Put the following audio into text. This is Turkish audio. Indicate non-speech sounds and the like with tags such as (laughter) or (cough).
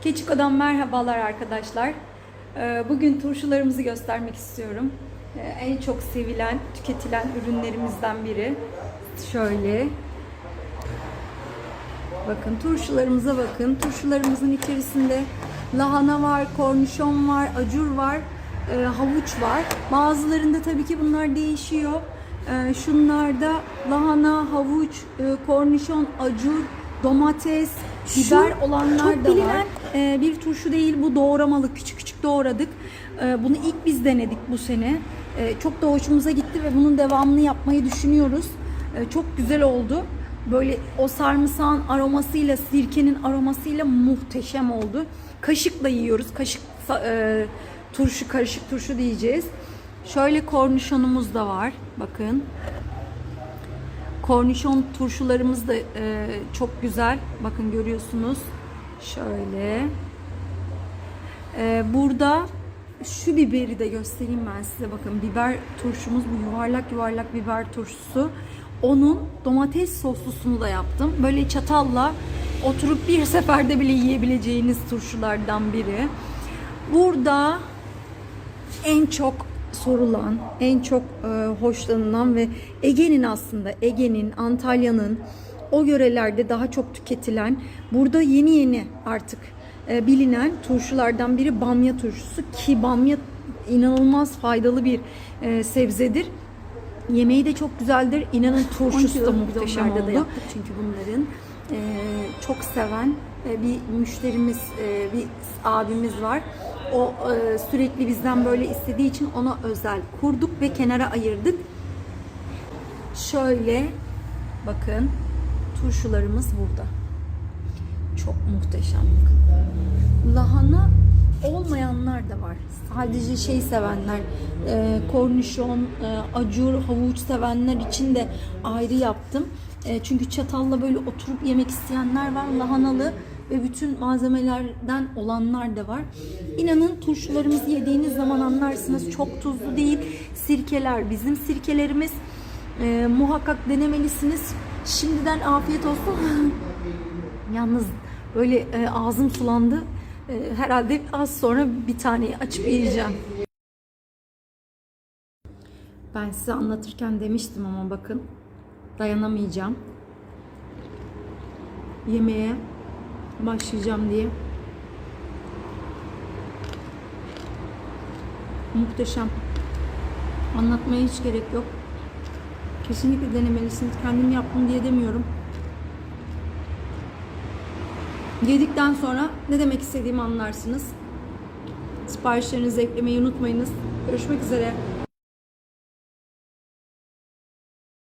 Keçiko'dan merhabalar arkadaşlar. Ee, Bugün turşularımızı göstermek istiyorum. Ee, En çok sevilen, tüketilen ürünlerimizden biri. Şöyle. Bakın turşularımıza bakın. Turşularımızın içerisinde lahana var, kornişon var, acur var, e, havuç var. Bazılarında tabii ki bunlar değişiyor. E, Şunlarda lahana, havuç, e, kornişon, acur, domates, biber olanlar çok da var. bilinen, E, bir turşu değil bu doğramalık. Küçük küçük doğradık. E, Bunu ilk biz denedik bu sene. E, Çok da hoşumuza gitti ve bunun devamını yapmayı düşünüyoruz. E, Çok güzel oldu. Böyle o sarımsağın aromasıyla, sirkenin aromasıyla muhteşem oldu. Kaşıkla yiyoruz. Kaşık e, turşu, karışık turşu diyeceğiz. Şöyle kornişonumuz da var. Bakın. Kornişon turşularımız da e, çok güzel. Bakın görüyorsunuz. Şöyle. E, burada şu biberi de göstereyim ben size. Bakın biber turşumuz bu yuvarlak yuvarlak biber turşusu. Onun domates soslusunu da yaptım. Böyle çatalla oturup bir seferde bile yiyebileceğiniz turşulardan biri. Burada en çok sorulan, en çok e, hoşlanılan ve Ege'nin aslında Ege'nin, Antalya'nın o yörelerde daha çok tüketilen, burada yeni yeni artık e, bilinen turşulardan biri bamya turşusu ki bamya inanılmaz faydalı bir e, sebzedir. Yemeği de çok güzeldir. İnanın turşusu da muhteşem bidonlarda oldu. da yaptık çünkü bunların e, çok seven e, bir müşterimiz, e, bir abimiz var. O e, sürekli bizden böyle istediği için ona özel kurduk ve kenara ayırdık. Şöyle bakın turşularımız burada. Çok muhteşem. Lahana olmayanlar da var. Sadece şey sevenler, e, kornişon, e, acur, havuç sevenler için de ayrı yaptım. E, çünkü çatalla böyle oturup yemek isteyenler var. Lahanalı ve bütün malzemelerden olanlar da var. İnanın turşularımızı yediğiniz zaman anlarsınız. Çok tuzlu değil. Sirkeler bizim sirkelerimiz. E, muhakkak denemelisiniz. Şimdiden afiyet olsun. (laughs) Yalnız böyle e, ağzım sulandı. E, herhalde az sonra bir taneyi açıp yiyeceğim. Ben size anlatırken demiştim ama bakın dayanamayacağım. Yemeğe başlayacağım diye. Muhteşem. Anlatmaya hiç gerek yok. Kesinlikle denemelisiniz. Kendim yaptım diye demiyorum. Yedikten sonra ne demek istediğimi anlarsınız. Siparişlerinizi eklemeyi unutmayınız. Görüşmek üzere.